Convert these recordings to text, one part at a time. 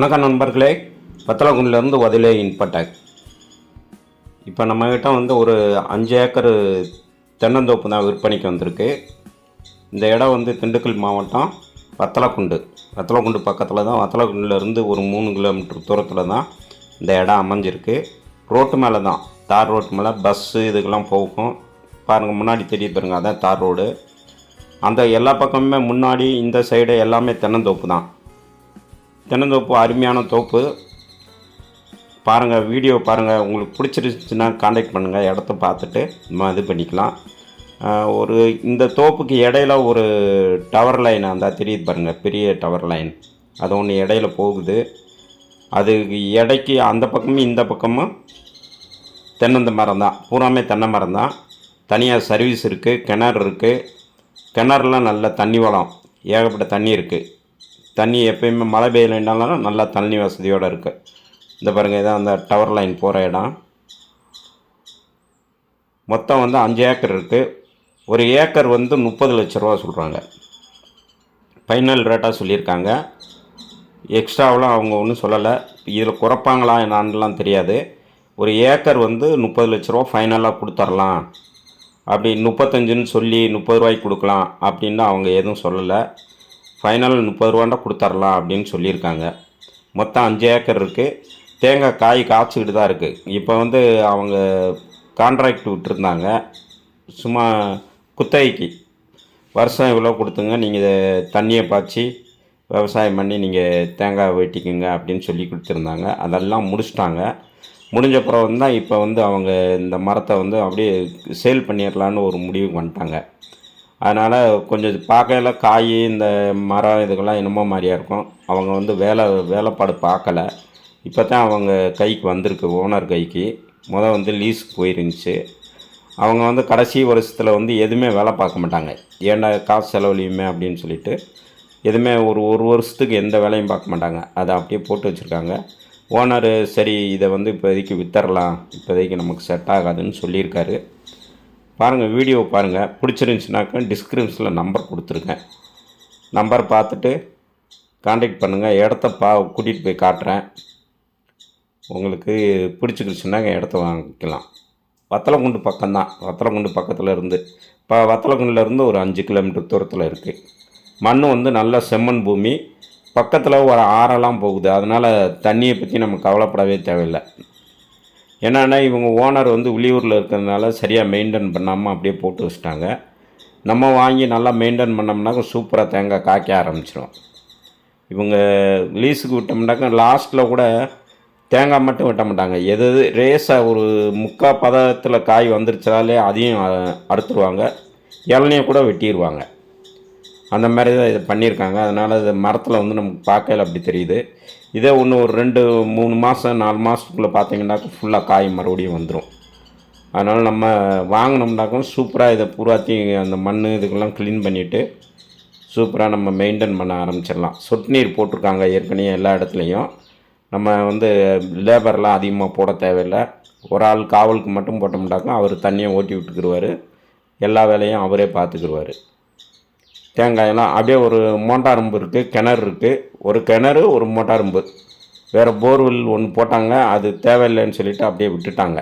வணக்கம் நண்பர்களே. பத்தலகுண்டிலேருந்து வதிலே இன்பட்டக் இப்போ நம்மக்கிட்ட வந்து ஒரு அஞ்சு ஏக்கர் தென்னந்தோப்பு தான் விற்பனைக்கு வந்திருக்கு. இந்த இடம் வந்து திண்டுக்கல் மாவட்டம் வத்தலக்குண்டு வத்தலக்குண்டு பக்கத்தில் தான் வத்தலக்குண்டுலேருந்து ஒரு மூணு கிலோமீட்டர் தூரத்தில் தான் இந்த இடம் அமைஞ்சிருக்கு. ரோட்டு மேலே தான். தார் ரோட்டு மேலே பஸ்ஸு இதுக்கெல்லாம் போகும். பாருங்கள் முன்னாடி தெரியுது பாருங்க அதான் தார் ரோடு. அந்த எல்லா பக்கமுமே முன்னாடி இந்த சைடு எல்லாமே தென்னந்தோப்பு தான். தென்னந்தோப்பு அருமையான தோப்பு. பாருங்கள் வீடியோ பாருங்கள் உங்களுக்கு பிடிச்சிருந்துச்சுன்னா காண்டாக்ட் பண்ணுங்கள் இடத்த பார்த்துட்டு நம்ம இது பண்ணிக்கலாம். ஒரு இந்த தோப்புக்கு இடையில ஒரு டவர் லைன் அந்த தெரியுது பாருங்கள் பெரிய டவர் லைன் அது ஒன்று இடையில போகுது. அது இடைக்கு அந்த பக்கமும் இந்த பக்கமும் தென்னந்த மரம் தான். பூராமே தென்னை மரம் தான். தனியாக சர்வீஸ் இருக்குது கிணறு இருக்குது கிணறுலாம் நல்ல தண்ணி வளம். ஏகப்பட்ட தண்ணி இருக்குது தண்ணி எப்பயுமே மழை பெய்யலைன்னாலும் நல்லா தண்ணி வசதியோடு இருக்குது இந்த பாருங்கள் இதான் அந்த டவர் லைன் போகிற இடம். மொத்தம் வந்து அஞ்சு ஏக்கர் இருக்குது ஒரு ஏக்கர் வந்து முப்பது லட்ச ரூபா சொல்கிறாங்க ஃபைனல் ரேட்டாக சொல்லியிருக்காங்க. எக்ஸ்ட்ராவெலாம் அவங்க ஒன்றும் சொல்லலை. இதில் குறைப்பாங்களா என்னான்லாம் தெரியாது. ஒரு ஏக்கர் வந்து முப்பது லட்ச ரூபா ஃபைனலாக கொடுத்துர்லாம். அப்படி முப்பத்தஞ்சுன்னு சொல்லி முப்பது ரூபாய்க்கு கொடுக்கலாம் அப்படின்னு அவங்க எதுவும் சொல்லலை. ஃபைனல் முப்பது ரூபாண்டா கொடுத்துர்லாம் அப்படின்னு சொல்லியிருக்காங்க. மொத்தம் அஞ்சு ஏக்கர் இருக்குது தேங்காய் காய் காய்ச்சிக்கிட்டு தான் இருக்குது இப்போ வந்து அவங்க கான்ட்ராக்ட் விட்டுருந்தாங்க. சும்மா குத்தகைக்கு. வருஷம் இவ்வளோ கொடுத்துங்க. நீங்கள் தண்ணியை பாய்ச்சி விவசாயம் பண்ணி நீங்கள் தேங்காய் வெட்டிக்குங்க அப்படின்னு சொல்லி கொடுத்துருந்தாங்க. அதெல்லாம் முடிச்சிட்டாங்க. முடிஞ்ச பிறகு தான் இப்போ வந்து அவங்க இந்த மரத்தை வந்து அப்படியே சேல் பண்ணிடலான்னு ஒரு முடிவுக்கு வந்துட்டாங்க. அதனால் கொஞ்சம் பார்க்கையில காய் இந்த மரம் இதுக்கெல்லாம் என்னமோ மாதிரியா இருக்கும். அவங்க வந்து வேலை வேலைப்பாடு பார்க்கல. இப்போ தான் அவங்க கைக்கு வந்திருக்கு ஓனர் கைக்கு. முதல் வந்து லீஸுக்கு போயிருந்துச்சு. அவங்க வந்து கடைசி வருஷத்தில் வந்து எதுவுமே வேலை பார்க்க மாட்டாங்க. ஏன்டா காசு செலவுலையுமே அப்படின்னு சொல்லிட்டு எதுவுமே ஒரு ஒரு வருஷத்துக்கு எந்த வேலையும் பார்க்க மாட்டாங்க. அதை அப்படியே போட்டு வச்சுருக்காங்க. ஓனர் சரி இதை வந்து இப்போதைக்கு வித்தரலாம். இப்போதைக்கு நமக்கு செட் ஆகாதுன்னு சொல்லியிருக்காரு. பாருங்கள் வீடியோ பாருங்கள் பிடிச்சிருந்துச்சுனாக்கா டிஸ்கிரிப்ஷனில் நம்பர் கொடுத்துருக்கேன் நம்பர் பார்த்துட்டு காண்டாக்ட் பண்ணுங்கள் இடத்த பா கூட்டிகிட்டு போய் காட்டுறேன். உங்களுக்கு பிடிச்சிக்கிடுச்சுன்னாங்க இடத்த வாங்கிக்கலாம். வத்தலகுண்டு பக்கம்தான். வத்தலகுண்டு பக்கத்தில் இருந்து இப்போ வத்தலகுண்டிலேருந்து ஒரு அஞ்சு கிலோமீட்டர் தூரத்தில் இருக்குது மண் வந்து நல்ல செம்மண் பூமி. பக்கத்தில் ஒரு ஆறெல்லாம் போகுது. அதனால் தண்ணியை பற்றி நம்ம கவலைப்படவே தேவையில்லை. என்னென்னா இவங்க ஓனர் வந்து வெளியூரில் இருக்கிறதுனால சரியாக மெயின்டைன் பண்ணாமல் அப்படியே போட்டு வச்சிட்டாங்க. நம்ம வாங்கி நல்லா மெயின்டைன் பண்ணோம்னாக்க சூப்பராக தேங்காய் காய்க்க ஆரம்பிச்சிடும் இவங்க லீஸுக்கு விட்டோம்னாக்கா லாஸ்ட்டில் கூட தேங்காய் மட்டும் வெட்ட மாட்டாங்க. எது எது ரேஸாக ஒரு முக்கால் பதத்தில் காய் வந்துருச்சாலே அதையும் அறுத்துருவாங்க. இளநியை கூட வெட்டிடுவாங்க அந்த மாதிரி தான் இது பண்ணியிருக்காங்க. அதனால் அது மரத்தில் வந்து நமக்கு பார்க்கல அப்படி தெரியுது. இதே ஒன்று ஒரு ரெண்டு மூணு மாதம் நாலு மாதத்துக்குள்ளே பார்த்தீங்கன்னாக்கா ஃபுல்லாக காய் மறுபடியும் வந்துடும் அதனால் நம்ம வாங்கினோம்னாக்கும் சூப்பராக இதை பூராத்தையும் அந்த மண் இதுக்கெல்லாம் க்ளீன் பண்ணிவிட்டு சூப்பராக நம்ம மெயின்டைன் பண்ண ஆரம்பிச்சிடலாம். சொட்டு நீர் போட்டிருக்காங்க ஏற்கனவே எல்லா இடத்துலையும். நம்ம வந்து லேபர்லாம் அதிகமாக போட தேவையில்லை. ஒரு ஆள் காவலுக்கு மட்டும் போட்டோம்னாக்கும் அவர் தண்ணியை ஓட்டி விட்டுக்குருவார். எல்லா வேலையும் அவரே பார்த்துக்குருவார். தேங்காயெல்லாம் அப்படியே ஒரு மோட்டாரம்பு இருக்குது கிணறு இருக்குது ஒரு கிணறு ஒரு மோட்டாரம்பு வேறு போர்வெல் ஒன்று போட்டாங்க அது தேவையில்லைன்னு சொல்லிட்டு அப்படியே விட்டுட்டாங்க.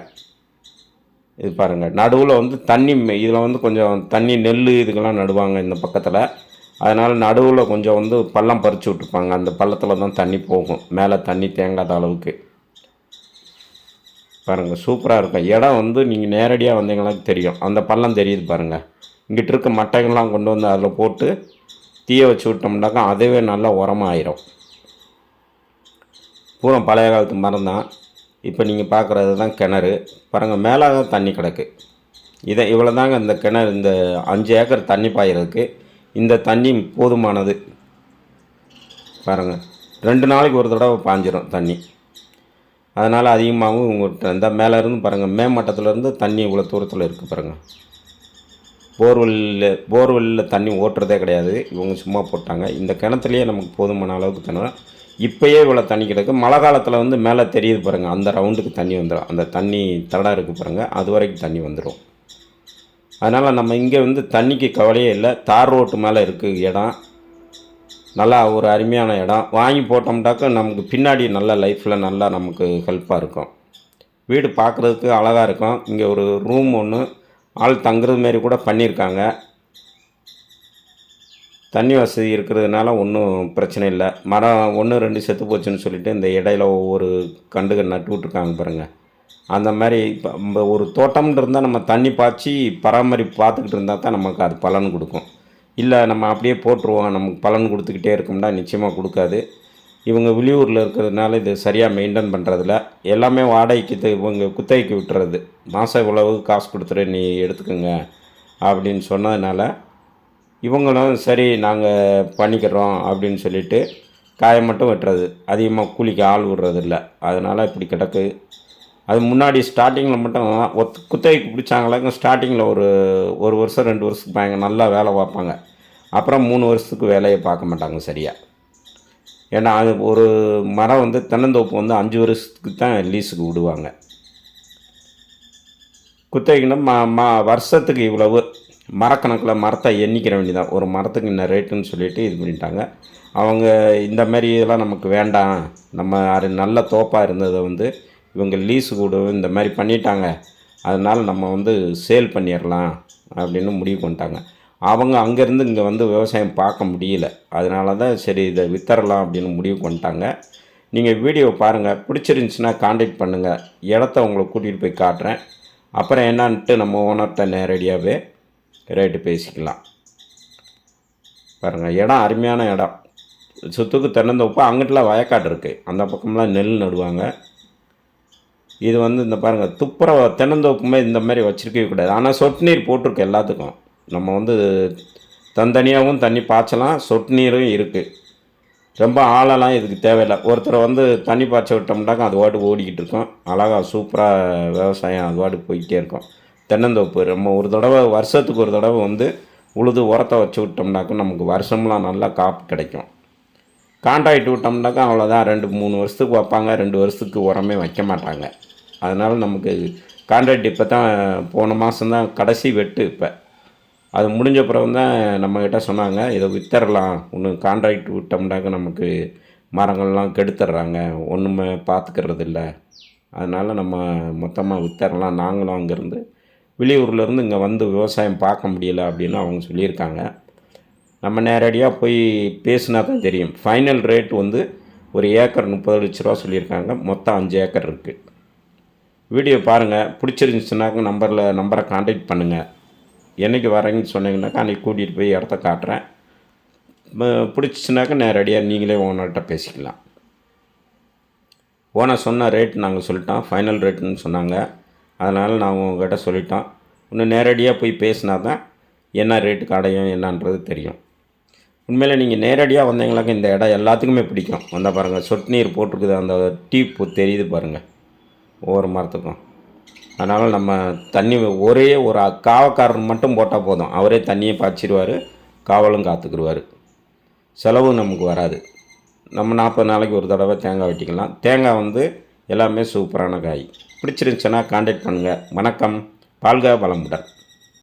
இது பாருங்கள் நடுவில் வந்து தண்ணி இதில் வந்து கொஞ்சம் தண்ணி நெல் இதுக்கெல்லாம் நடுவாங்க இந்த பக்கத்தில். அதனால் நடுவில் கொஞ்சம் வந்து பள்ளம் பறித்து விட்டுருப்பாங்க அந்த பள்ளத்தில் தான் தண்ணி போகும். மேலே தண்ணி தேங்காத அளவுக்கு. பாருங்கள் சூப்பராக இருக்கும். இடம் வந்து நீங்கள் நேரடியாக வந்தீங்கன்னா தெரியும். அந்த பள்ளம் தெரியுது பாருங்கள் இங்கிட்டு இருக்க மட்டைகள்லாம் கொண்டு வந்து அதில் போட்டு தீயை வச்சு விட்டோம்னாக்கா அதுவே நல்லா உரமாயிரும். பூரா பழைய காலத்து மரம் தான் இப்போ நீங்கள் பார்க்குறது தான் கிணறு. பாருங்கள் மேலே தான் தண்ணி கிடக்கு. இதை இவ்வளோ தாங்க இந்த கிணறு இந்த அஞ்சு ஏக்கர் தண்ணி பாயிறதுக்கு. இந்த தண்ணி போதுமானது. பாருங்கள் ரெண்டு நாளைக்கு ஒரு தடவை பாஞ்சிரும் தண்ணி. அதனால் அதிகமாகவும் உங்கள்கிட்ட இந்த மேலே இருந்து பாருங்கள் மேமட்டத்துலேருந்து தண்ணி இவ்வளோ தூரத்தில் இருக்குது பாருங்கள் போர்வெல்லில் போர்வெல்லில் தண்ணி ஓட்டுறதே கிடையாது. இவங்க சும்மா போட்டாங்க. இந்த கிணத்துலேயே நமக்கு போதுமான அளவுக்கு தண்ணி இப்போயே இவ்வளோ தண்ணி கிடக்கு. மழை காலத்தில் வந்து மேலே தெரியுது பாருங்கள் அந்த ரவுண்டுக்கு தண்ணி வந்துடும் அந்த தண்ணி தடம் இருக்குது பாருங்கள் அது வரைக்கும் தண்ணி வந்துடும் அதனால் நம்ம இங்கே வந்து தண்ணிக்கு கவலையே இல்லை. தார் ரோட்டு மேலே இருக்குது இடம். நல்லா ஒரு அருமையான இடம். வாங்கி போட்டோம்னாக்கா நமக்கு பின்னாடி நல்ல லைஃப்பில் நல்லா நமக்கு ஹெல்ப்பாக இருக்கும். வீடு பார்க்குறதுக்கு அழகாக இருக்கும். இங்கே ஒரு ரூம் ஒன்று ஆள் தங்குறது மாரி கூட பண்ணியிருக்காங்க. தண்ணி வசதி இருக்கிறதுனால ஒன்றும் பிரச்சனை இல்லை. மரம் ஒன்று ரெண்டு செத்து போச்சுன்னு சொல்லிட்டு இந்த இடையில ஒவ்வொரு கண்டுகள் நட்டு விட்ருக்காங்க பாருங்கள் அந்த மாதிரி இப்போ நம்ம ஒரு தோட்டம்னு இருந்தால் நம்ம தண்ணி பாய்ச்சி பராமரிப்பு பார்த்துக்கிட்டு இருந்தால் தான் நமக்கு அது பலன் கொடுக்கும். இல்லை நம்ம அப்படியே போட்டுருவோம். நமக்கு பலன் கொடுத்துக்கிட்டே இருக்கோம்னா நிச்சயமாக கொடுக்காது. இவங்க வெளியூரில் இருக்கிறதுனால இது சரியாக மெயின்டைன் பண்ணுறதில்ல எல்லாமே வாடகைக்கு இவங்க குத்தகைக்கு விட்டுறது. மாதம் இவ்வளவு காசு கொடுத்துரு நீ எடுத்துக்கோங்க அப்படின்னு சொன்னதுனால இவங்களும் சரி நாங்கள் பண்ணிக்கிறோம் அப்படின்னு சொல்லிட்டு காயை மட்டும் வெட்டுறது. அதிகமாக கூலிக்கு ஆள் விடுறது இல்லை அதனால் இப்படி கிடக்கு. அது முன்னாடி ஸ்டார்டிங்கில் மட்டும் ஒத் குத்தகைக்கு பிடிச்சாங்களாங்க ஸ்டார்டிங்கில் ஒரு ஒரு வருஷம் ரெண்டு வருஷத்துக்கு பயங்க நல்லா வேலை பார்ப்பாங்க. அப்புறம் மூணு வருஷத்துக்கு வேலையை பார்க்க மாட்டாங்க சரியாக ஏன்னா அது ஒரு மரம் வந்து தென்னந்தோப்பு வந்து அஞ்சு வருஷத்துக்கு தான் லீஸுக்கு விடுவாங்க. குத்தகைக்குன்னா ம ம வருஷத்துக்கு இவ்வளவு மரக்கணக்கில் மரத்தை எண்ணிக்கிற வேண்டியதான் ஒரு மரத்துக்கு இந்த ரேட்டுன்னு சொல்லிட்டு இது பண்ணிட்டாங்க. அவங்க இந்த மாதிரி இதெல்லாம் நமக்கு வேண்டாம். நம்ம அது நல்ல தோப்பாக இருந்ததை வந்து இவங்க லீஸு கூட இந்த மாதிரி பண்ணிட்டாங்க. அதனால் நம்ம வந்து சேல் பண்ணிடலாம் அப்படின்னு முடிவு பண்ணிட்டாங்க. அவங்க அங்கேருந்து இங்கே வந்து விவசாயம் பார்க்க முடியல. அதனால தான் சரி இதை வித்தரலாம் அப்படின்னு முடிவு பண்ணிட்டாங்க நீங்கள் வீடியோ பாருங்கள் பிடிச்சிருந்துச்சின்னா காண்டாக்ட் பண்ணுங்கள் இடத்த உங்களை கூட்டிகிட்டு போய் காட்டுறேன். அப்புறம் என்னான்ட்டு நம்ம ஓனர்கிட்ட நேரடியாகவே ரேட்டு பேசிக்கலாம். பாருங்கள் இடம் அருமையான இடம். சுற்றுக்கு தென்னந்தோப்பு அங்கிட்டலாம் வயக்காடு இருக்குது அந்த பக்கம்லாம் நெல் நடுவாங்க. இது வந்து இந்த பாருங்கள் துப்புரவு தென்னந்தோப்புமே இந்த மாதிரி வச்சுருக்கவே கூடாது. ஆனால் சொட்டு நீர் போட்டிருக்கு எல்லாத்துக்கும். நம்ம வந்து தனித்தனியாகவும் தண்ணி பாய்ச்சலாம் சொட்டு நீரும் இருக்குது ரொம்ப ஆழெல்லாம் இதுக்கு தேவையில்லை. ஒருத்தரை வந்து தண்ணி பாய்ச்ச விட்டோம்னாக்கா அது வாட்டு ஓடிக்கிட்டு இருக்கும். அழகாக சூப்பராக விவசாயம் அது வாட்டு போய்கிட்டே இருக்கும். தென்னந்தோப்பு நம்ம ஒரு தடவை வருஷத்துக்கு ஒரு தடவை வந்து உழுது உரத்தை வச்சு விட்டோம்னாக்கா நமக்கு வருஷம்லாம் நல்லா காப்பு கிடைக்கும். கான்ட்ராக்ட் விட்டோம்னாக்கா அவ்வளோதான் ரெண்டு மூணு வருஷத்துக்கு வைப்பாங்க ரெண்டு வருஷத்துக்கு உரமே வைக்க மாட்டாங்க. அதனால் நமக்கு கான்ட்ராக்ட் இப்போ தான் போன மாதம் தான் கடைசி வெட்டு இப்போ. அது முடிஞ்ச பிறகு தான் நம்மக்கிட்ட சொன்னாங்க இதை வித்தரலாம். ஒன்று கான்ட்ராக்ட் விட்டோம்னாக்க நமக்கு மரங்கள்லாம் கெடுத்துட்றாங்க. ஒன்றுமே பார்த்துக்கிறது இல்லை. அதனால் நம்ம மொத்தமாக வித்தரலாம். நாங்களும் அங்கேருந்து வெளியூர்லேருந்து இங்கே வந்து விவசாயம் பார்க்க முடியல அப்படின்னு அவங்க சொல்லியிருக்காங்க. நம்ம நேரடியாக போய் பேசினா தான் தெரியும். ஃபைனல் ரேட் வந்து ஒரு ஏக்கர் முப்பது லட்ச ரூபா சொல்லியிருக்காங்க. மொத்தம் அஞ்சு ஏக்கர் இருக்குது வீடியோ பாருங்கள் பிடிச்சிருந்துச்சுனாக்க நம்பரில் நம்பரை கான்டாக்ட் பண்ணுங்கள் என்னைக்கு வரேன்னு சொன்னீங்கன்னாக்கா அன்றைக்கி கூட்டிகிட்டு போய் இடத்த காட்டுறேன். பிடிச்சிச்சுனாக்கா நேரடியாக நீங்களே ஓனர்கிட்ட பேசிக்கலாம். ஓனர் சொன்ன ரேட் நாங்கள் சொல்லிட்டோம். ஃபைனல் ரேட்டுன்னு சொன்னாங்க. அதனால் நான் உங்ககிட்ட சொல்லிட்டோம். இன்னும் நேரடியாக போய் பேசினா தான் என்ன ரேட்டுக்கு அடையும் என்னன்றது தெரியும். உண்மையில் நீங்கள் நேரடியாக வந்தீங்களாக்க இந்த இடம் எல்லாத்துக்குமே பிடிக்கும். வந்தால் பாருங்கள் சொட்டு நீர் போட்டிருக்குது அந்த டீப் தெரியுது பாருங்கள் ஒவ்வொரு மரத்துக்கும். அதனால் நம்ம தண்ணி ஒரே ஒரு காவக்காரன் மட்டும் போட்டால் போதும். அவரே தண்ணியை பாய்ச்சிடுவார் காவலும் காத்துக்கிடுவார் செலவும் நமக்கு வராது. நம்ம நாற்பது நாளைக்கு ஒரு தடவை தேங்காய் வெட்டிக்கலாம். தேங்காய் வந்து எல்லாமே சூப்பரான காய். பிடிச்சிருந்துச்சுன்னா காண்டாக்ட் பண்ணுங்கள் வணக்கம். பால்கா வளமுடன்.